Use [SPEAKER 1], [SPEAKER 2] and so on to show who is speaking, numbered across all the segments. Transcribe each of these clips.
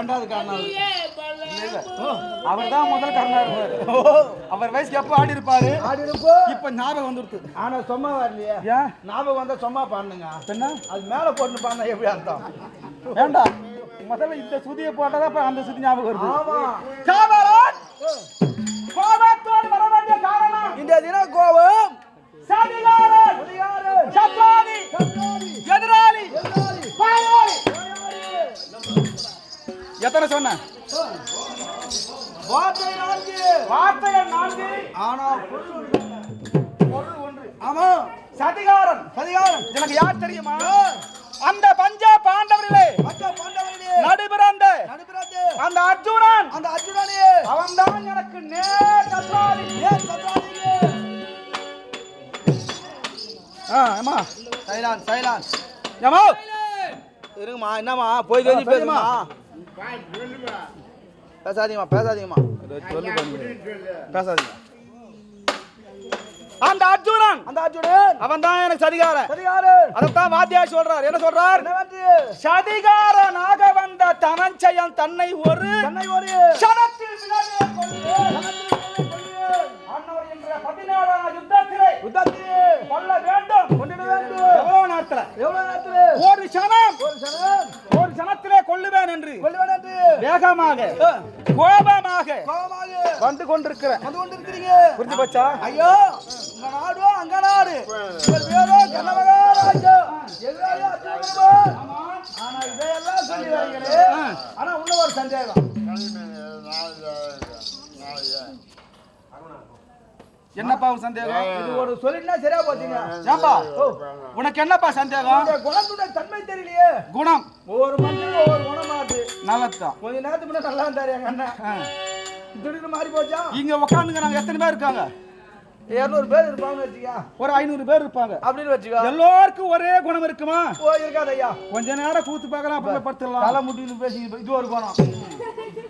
[SPEAKER 1] ரெண்டாவது காரணம்
[SPEAKER 2] அவர். தான் முதல் கர்ணா இருப்பாரு. அவர் வயசுக்கு எப்போ ஆடி இருப்பாரு
[SPEAKER 1] ஆடி இருப்போ
[SPEAKER 2] இப்ப ஞாபகம் வந்துருது
[SPEAKER 1] ஆனா சும்மா வரலையே.
[SPEAKER 2] ஏன்
[SPEAKER 1] ஞாபகம் வந்தா சும்மா பாடுங்க
[SPEAKER 2] என்ன
[SPEAKER 1] அது மேல போட்டு பாடினா எப்படி அர்த்தம்?
[SPEAKER 2] வேண்டாம் முதல்ல இந்த சுதியை போட்டதா இப்ப அந்த சுதி ஞாபகம் வருது.
[SPEAKER 1] ஆமா.
[SPEAKER 2] காவலன் கோபத்தோடு வர வேண்டிய காரணம்.
[SPEAKER 1] இந்த தினம் கோபம்.
[SPEAKER 2] சதிகாரன்! சத்ராதி, எதிராளி. எத்தனை சொன்ன?
[SPEAKER 1] வார்த்தை நான்கு.
[SPEAKER 2] வார்த்தைகள் நான்கு.
[SPEAKER 1] ஆனா பொருள் ஒன்று.
[SPEAKER 2] பொருள் ஒன்று.
[SPEAKER 1] ஆமா.
[SPEAKER 2] சதிகாரன்.
[SPEAKER 1] சதிகாரம்
[SPEAKER 2] எனக்கு யார் தெரியுமா? அந்த பஞ்ச பாண்டவர்களே நடுபிறந்த அந்த அர்ஜுனன்.
[SPEAKER 1] அந்த அர்ஜுனனே.
[SPEAKER 2] அவன்தான் எனக்கு நேர் சத்ராதி.
[SPEAKER 1] ஏன் சத்ராதியே.
[SPEAKER 2] ஆ அம்மா
[SPEAKER 1] சைலான் சைலான்.
[SPEAKER 2] ஏமா
[SPEAKER 1] இருங்கம்மா என்னம்மா? போய் சொல்லி பேசுமா? பேசாதீங்கம்மா பேசாதீங்கம்மா. பேசாதீங்க.
[SPEAKER 2] அந்த அர்ஜுனன்
[SPEAKER 1] அந்த அர்ஜுனன்.
[SPEAKER 2] அவன் தான் எனக்கு சதிகாரன்.
[SPEAKER 1] சதிகாரன்.
[SPEAKER 2] அதைத்தான் வாத்தியார் சொல்றார். என்ன சொல்றார்? சதிகாரனாக வந்த தனஞ்சயன் தன்னை ஒரு
[SPEAKER 1] சென்னை ஒரு
[SPEAKER 2] சனத்தில் பதினேழாம் யுத்தத்திலே
[SPEAKER 1] யுத்தத்திலே
[SPEAKER 2] கொல்ல வேண்டும். எவ்வளவு நேரத்துல
[SPEAKER 1] எவ்வளவு நேரத்தில்
[SPEAKER 2] ஒரு சனம்.
[SPEAKER 1] ஒரு சனம்.
[SPEAKER 2] கொல்லுவேன் என்று வேகமாக கோபமாக
[SPEAKER 1] கோபமாக
[SPEAKER 2] வந்து கொண்டிருக்கிறேன்
[SPEAKER 1] வந்து கொண்டிருக்கிறீங்க.
[SPEAKER 2] புரிஞ்சு போச்சா
[SPEAKER 1] ஐயோ உங்க நாடோ அங்க நாடு. பேரோ அர்ஜுனன் ஆனா இதையெல்லாம் சொல்லி ஆனா இன்னும் ஒரு சந்தேகம்.
[SPEAKER 2] என்னப்பா உன் சந்தேகம்?
[SPEAKER 1] இது ஒரு சொல்லிட்டுனா சரியா போச்சுங்க.
[SPEAKER 2] ஏன்பா உனக்கு என்னப்பா சந்தேகம்?
[SPEAKER 1] இந்த குணத்துடைய தன்மை தெரியலையே.
[SPEAKER 2] குணம்.
[SPEAKER 1] ஒவ்வொரு மனுஷனுக்கும் ஒவ்வொரு குணமா இருக்கு.
[SPEAKER 2] நல்லதுதான்.
[SPEAKER 1] கொஞ்ச நேரத்துக்கு முன்னாடி நல்லா இருந்தாரு எங்க அண்ணன்.
[SPEAKER 2] ஆ.
[SPEAKER 1] திடீர்னு மாறி போச்சா?
[SPEAKER 2] இங்க உட்காந்துங்க நாங்க எத்தனை பேர் இருக்காங்க?
[SPEAKER 1] இருநூறு பேர் இருப்பாங்கன்னு வச்சுக்கா.
[SPEAKER 2] ஒரு ஐநூறு பேர் இருப்பாங்க.
[SPEAKER 1] அப்படின்னு வச்சுக்கோ.
[SPEAKER 2] எல்லாருக்கும் ஒரே குணம் இருக்குமா?
[SPEAKER 1] ஓ இருக்காது ஐயா
[SPEAKER 2] கொஞ்ச நேரம் கூத்து பார்க்கலாம் அப்புறம் படுத்துடலாம்.
[SPEAKER 1] தலை முட்டின்னு பேசி இது ஒரு குணம்.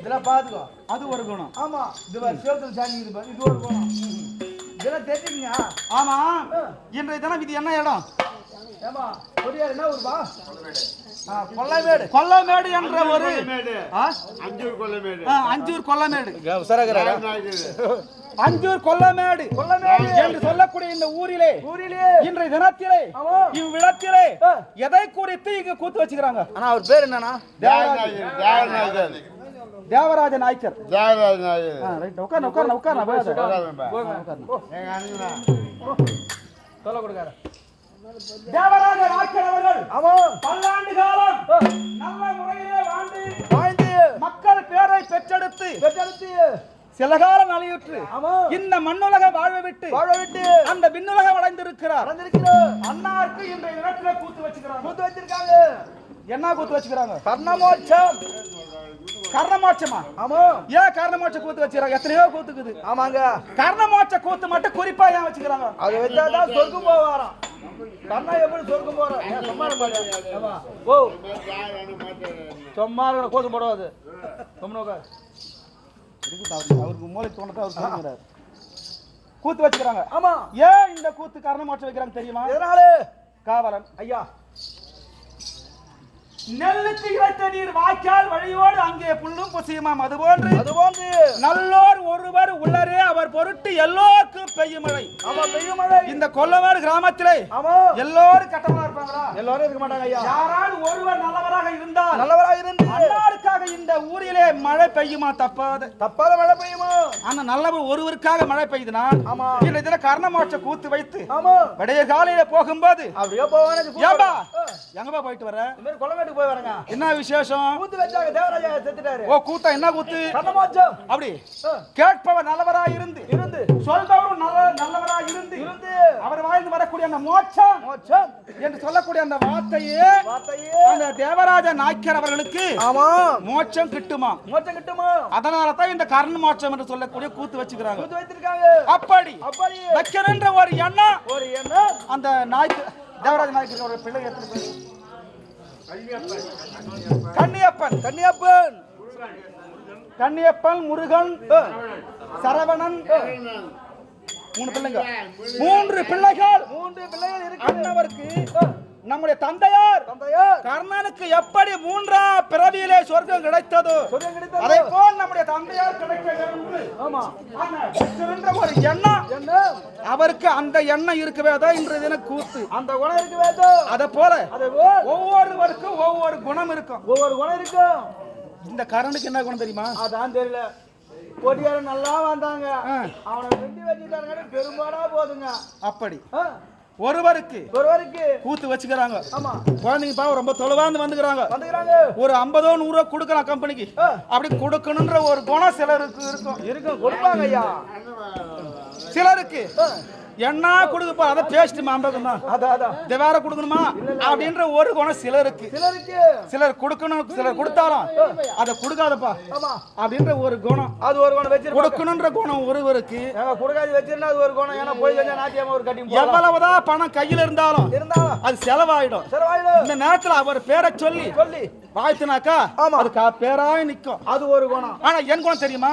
[SPEAKER 1] இதெல்லாம் பாத்துக்கோ
[SPEAKER 2] அது ஒரு குணம்.
[SPEAKER 1] ஆமா இது ஒரு இது பாரு, இது ஒரு குணம். இதெல்லாம் தெரிஞ்சுங்க
[SPEAKER 2] ஆமா. இன்றைய தினம் இது என்ன இடம்?
[SPEAKER 1] ஏமா கொடியார் என்ன கொள்ளைமேடு
[SPEAKER 2] கொல்லமேடு. என்ற ஒரு?
[SPEAKER 3] அஞ்சூர் கொல்லமேடு.
[SPEAKER 2] அஞ்சூர் கொல்லமேடு. அஞ்சூர் கொல்லமேடு.
[SPEAKER 1] கொல்லமேடு.
[SPEAKER 2] என்று சொல்லக்கூடிய இந்த ஊரிலே
[SPEAKER 1] ஊரிலே.
[SPEAKER 2] இன்றைய தினத்திலே
[SPEAKER 1] ஆமா.
[SPEAKER 2] இவ்விடத்திலே. எதை குறித்து இங்க கூத்து வச்சுக்கிறாங்க?
[SPEAKER 1] ஆனா அவர் பேர் என்னன்னா
[SPEAKER 2] தேவராஜ நாய்க்கர்.
[SPEAKER 3] தியாகராஜன்
[SPEAKER 2] ஆ, ரைட். உட்கார்
[SPEAKER 1] சொல்ல கொடுக்காரு
[SPEAKER 2] தேவராஜ நாய்க்கர் அவர்கள்
[SPEAKER 1] ஆமா.
[SPEAKER 2] பல்லாண்டு காலம் நல்ல முறையிலே வாழ்ந்து
[SPEAKER 1] வாழ்ந்து
[SPEAKER 2] மக்கள் பேரை பெற்றெடுத்து
[SPEAKER 1] பெற்றெடுத்து
[SPEAKER 2] சில காலம்
[SPEAKER 1] ஆமா.
[SPEAKER 2] இந்த மண்ணுலக வாழ்வை விட்டு
[SPEAKER 1] வாழ விட்டு
[SPEAKER 2] அந்த விண்ணுலகம் அடைந்திருக்கிறார். அன்னாருக்கு இன்றைய இடத்துல கூத்து வச்சுக்கிறாங்க.
[SPEAKER 1] கூத்து வச்சிருக்காங்க.
[SPEAKER 2] என்ன கூத்து வச்சுக்கிறாங்க?
[SPEAKER 1] கர்ணமோட்சம்.
[SPEAKER 2] கர்ணமோட்சமா?
[SPEAKER 1] ஆமா.
[SPEAKER 2] ஏன் கர்ணமோட்ச கூத்து வச்சுக்கிறாங்க? எத்தனையோ கூத்துக்குது.
[SPEAKER 1] ஆமாங்க.
[SPEAKER 2] கர்ணமோட்ச கூத்து மட்டும் குறிப்பா ஏன் வச்சுக்கிறாங்க?
[SPEAKER 1] அது வச்சாதான் சொர்க்கம் போவாராம். கண்ணா எப்படி சொர்க்கம் போறோம் சும்மா? ஏம்மா? ஓ. சும்மா இருக்கிற கோசம் போடாது சும்மா
[SPEAKER 2] அவருக்கு மூளை தோணத்தை அவர் சொல்லுகிறார் கூத்து வச்சுக்கிறாங்க.
[SPEAKER 1] ஆமா.
[SPEAKER 2] ஏன் இந்த கூத்து கர்ணமோட்சம் வைக்கிறாங்க தெரியுமா?
[SPEAKER 1] எதனால?
[SPEAKER 2] காவலன்.
[SPEAKER 1] ஐயா
[SPEAKER 2] நெல்லுக்கு இறைத்த நீர் வாய்க்கால் வழியோடு அங்கே புல்லும் புசியுமாம் அது போன்று
[SPEAKER 1] அது போன்று
[SPEAKER 2] நல்லோர் ஒருவர் உள்ளரே அவர் பொருட்டு எல்லோருக்கும் பெய்யும் மழை
[SPEAKER 1] ஆமா பெய்யும் மழை
[SPEAKER 2] இந்த கொல்லவாடு கிராமத்திலே எல்லோரும் கட்டமா இருப்பாங்களா?
[SPEAKER 1] எல்லாரும் இருக்க மாட்டாங்க ஐயா.
[SPEAKER 2] யாரால் ஒருவர் நல்லவராக இருந்தால்?
[SPEAKER 1] நல்லவராக இருந்து.
[SPEAKER 2] அன்னாருக்காக இந்த ஊரிலே மழை பெய்யுமா? தப்பாது.
[SPEAKER 1] தப்பாத மழை பெய்யுமா?
[SPEAKER 2] ஆனா நல்லவர் ஒருவருக்காக மழை பெய்யுதுன்னா
[SPEAKER 1] ஆமா.
[SPEAKER 2] இந்த இதுல கர்ணமோட்ச கூத்து வைத்து
[SPEAKER 1] ஆமா.
[SPEAKER 2] விடைய காலையில போகும்போது
[SPEAKER 1] அப்படியே போவானு
[SPEAKER 2] ஏம்பா எங்கப்பா போயிட்டு வர
[SPEAKER 1] இந்த மாதிரி கொல்லமேட்டுக்கு போய் வரங்க.
[SPEAKER 2] என்ன விசேஷம்?
[SPEAKER 1] கூத்து வச்சாங்க தேவராஜா செத்துட்டாரு.
[SPEAKER 2] ஓ கூத்தா என்ன கூத்து?
[SPEAKER 1] கண்ணமோட்சம்
[SPEAKER 2] அப்படி. கேட்பவர் நல்லவராய் இருந்து
[SPEAKER 1] இருந்து.
[SPEAKER 2] சொல்பவரும் நல்ல நல்லவராய் இருந்து
[SPEAKER 1] இருந்து.
[SPEAKER 2] அவர் வாழ்ந்து வரக்கூடிய அந்த மோட்சம்
[SPEAKER 1] மோட்சம்.
[SPEAKER 2] என்று சொல்லக்கூடிய அந்த வார்த்தையே
[SPEAKER 1] வார்த்தையே.
[SPEAKER 2] அந்த தேவராஜ நாய்க்கர் அவர்களுக்கு
[SPEAKER 1] ஆமா.
[SPEAKER 2] மோட்சம் கிட்டுமா?
[SPEAKER 1] மோட்சம் கிட்டுமா?
[SPEAKER 2] அதனால தான் இந்த கர்ண மோட்சம் என்று சொல்லக்கூடிய கூத்து வச்சுக்கிறாங்க.
[SPEAKER 1] கூத்து வைத்திருக்காங்க
[SPEAKER 2] அப்படி
[SPEAKER 1] அப்படி.
[SPEAKER 2] வைக்கிறன்ற ஒரு எண்ணம்
[SPEAKER 1] ஒரு எண்ணம்.
[SPEAKER 2] அந்த நாய்க்கு தேவராஜ நாய்க்கு ஒரு பிள்ளை எத்தனை பேர் கன்னியப்பன்
[SPEAKER 1] கன்னியப்பன்.
[SPEAKER 2] கன்னியப்பன் முருகன் சரவணன் மூணு பிள்ளைங்க. மூன்று பிள்ளைகள்.
[SPEAKER 1] மூன்று பிள்ளைகள் இருக்கு.
[SPEAKER 2] அண்ணவருக்கு நம்முடைய தந்தையார்
[SPEAKER 1] தந்தையார்.
[SPEAKER 2] கர்ணனுக்கு எப்படி மூன்றாம் பிறவியிலே சொர்க்கம் கிடைத்ததோ? அதை போல் நம்முடைய தந்தையார் கிடைக்க வேண்டும்
[SPEAKER 1] ஆமா.
[SPEAKER 2] ஆனா, பெற்றிருந்த ஒரு எண்ணம். அவருக்கு அந்த எண்ணம் இருக்கவே தான் இன்றைய தினம் கூத்து.
[SPEAKER 1] அந்த குணம் இருக்கு வேதம்
[SPEAKER 2] அத போல ஒவ்வொருவருக்கும் ஒவ்வொரு குணம் இருக்கும்.
[SPEAKER 1] ஒவ்வொரு குணம் இருக்கும்.
[SPEAKER 2] இந்த கரனுக்கு என்ன குணம் தெரியுமா?
[SPEAKER 1] அதான் தெரியல. கொடியாரன் நல்லா வந்தாங்க. அவனை வெட்டி வச்சுட்டாங்க பெரும்பாடா போதுங்க.
[SPEAKER 2] அப்படி.
[SPEAKER 1] ஆ,
[SPEAKER 2] ஒருவருக்கு
[SPEAKER 1] ஒருவருக்கு
[SPEAKER 2] கூத்து வச்சுக்கிறாங்க.
[SPEAKER 1] ஆமா.
[SPEAKER 2] குழந்தைங்க பாவம் ரொம்ப தொலைவாந்து வந்துக்கிறாங்க.
[SPEAKER 1] வந்துக்கிறாங்க.
[SPEAKER 2] ஒரு ஐம்பதோ நூறோ கொடுக்கலாம் கம்பெனிக்கு. அப்படி கொடுக்கணுன்ற ஒரு குணம் சிலருக்கு இருக்கும்.
[SPEAKER 1] இருக்கும். கொடுப்பாங்க ஐயா.
[SPEAKER 2] சிலருக்கு என்ன கொடுக்கப்பா? அதை பேசிட்டு மாம்பகம் தான். இதை வேற கொடுக்கணுமா? அப்படின்ற ஒரு குணம் சிலருக்கு. சிலர் கொடுக்கணும் சிலர் கொடுத்தாலும். அதை கொடுக்காதப்பா. அப்படின்ற ஒரு குணம்.
[SPEAKER 1] அது ஒரு குணம் வச்சிருப்பாங்க.
[SPEAKER 2] கொடுக்கணுன்ற குணம் ஒருவருக்கு
[SPEAKER 1] கொடுக்காது வச்சிருந்தா அது ஒரு குணம். ஏன்னா போய் செஞ்சா ஒரு கட்டி
[SPEAKER 2] எவ்வளவுதான் பணம் கையில இருந்தாலும்
[SPEAKER 1] இருந்தாலும்
[SPEAKER 2] அது செலவாயிடும்.
[SPEAKER 1] சரி வாயிடு
[SPEAKER 2] இந்த நேரத்துல அவர் பேரை சொல்லி
[SPEAKER 1] சொல்லி.
[SPEAKER 2] வாழ்த்துனாக்கா
[SPEAKER 1] ஆமா.
[SPEAKER 2] அது கா- பேராய் நிக்கும்.
[SPEAKER 1] அது ஒரு குணம்.
[SPEAKER 2] ஆனா என் குணம் தெரியுமா?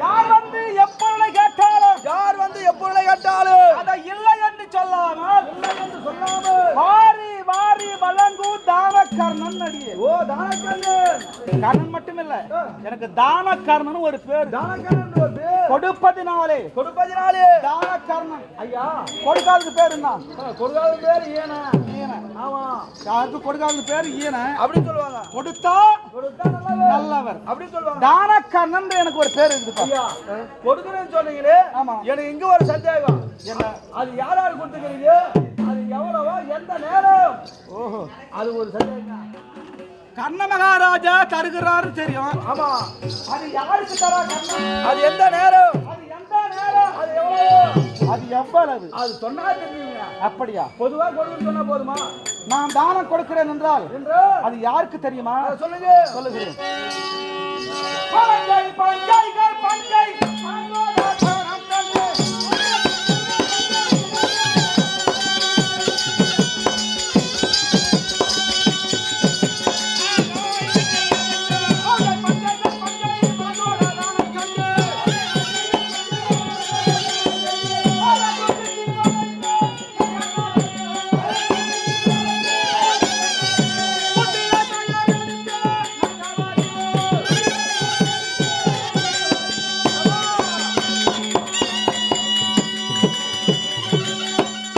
[SPEAKER 2] யார் வந்து எப்பொருளை கேட்டாலும்
[SPEAKER 1] யார் வந்து எப்பொருளை கேட்டாலும்?
[SPEAKER 2] அதை இல்லை என்று சொல்லாமல்
[SPEAKER 1] இல்லை என்று சொல்லாமல்
[SPEAKER 2] வாரி வாரி வழங்கு தான கர்ணன் அடியே.
[SPEAKER 1] ஓ தானக்கண்ணு
[SPEAKER 2] கர்ணன் மட்டுமில்ல எனக்கு தான கர்ணன் ஒரு பேர்.
[SPEAKER 1] தானக்கண்ணு ஒரு பேர்.
[SPEAKER 2] கொடுப்பதினாலே
[SPEAKER 1] கொடுப்பதினாலே
[SPEAKER 2] தான கர்ணன்
[SPEAKER 1] ஐயா.
[SPEAKER 2] கொடுக்காதது பேர் என்ன?
[SPEAKER 1] கொடுக்காத பேர் ஏனா
[SPEAKER 2] ஈன
[SPEAKER 1] ஆமா.
[SPEAKER 2] யாருக்கு கொடுக்காதது பேர் ஈன
[SPEAKER 1] அப்படின்னு சொல்லுவாங்க.
[SPEAKER 2] கொடுத்தா
[SPEAKER 1] கொடுத்தா நல்லவர். அப்படின்னு சொல்லுவாங்க.
[SPEAKER 2] தான கர்ணன் எனக்கு ஒரு பேர் இருக்குதுப்பா
[SPEAKER 1] ஐயா கொடுக்குறேன்னு சொன்னீங்களே
[SPEAKER 2] ஆமா.
[SPEAKER 1] எனக்கு இங்க ஒரு சந்தேகம்.
[SPEAKER 2] என்ன?
[SPEAKER 1] அது யார் யார் கொடுத்துக்கிறீங்க? அது எவ்வளவோ எந்த நேரம்?
[SPEAKER 2] ஓஹோ.
[SPEAKER 1] அது ஒரு சந்தேகம்.
[SPEAKER 2] கர்ண மகாராஜா தருகிறாரு தெரியும்.
[SPEAKER 1] ஆமா.
[SPEAKER 2] அது யாருக்கு தரா கர்ணன்
[SPEAKER 1] அது எந்த நேரம்?
[SPEAKER 2] அது
[SPEAKER 1] எவ்வளவு?
[SPEAKER 2] அது
[SPEAKER 1] தொண்ணாயிரத்தி
[SPEAKER 2] அப்படியா?
[SPEAKER 1] பொதுவா கொடுன்னு சொன்னா போதுமா?
[SPEAKER 2] நான் தானம் கொடுக்கிறேன் என்றால் அது யாருக்கு தெரியுமா?
[SPEAKER 1] சொல்லுங்க.
[SPEAKER 2] சொல்லுகிறேன்.
[SPEAKER 1] பஞ்சை பஞ்சை பஞ்சை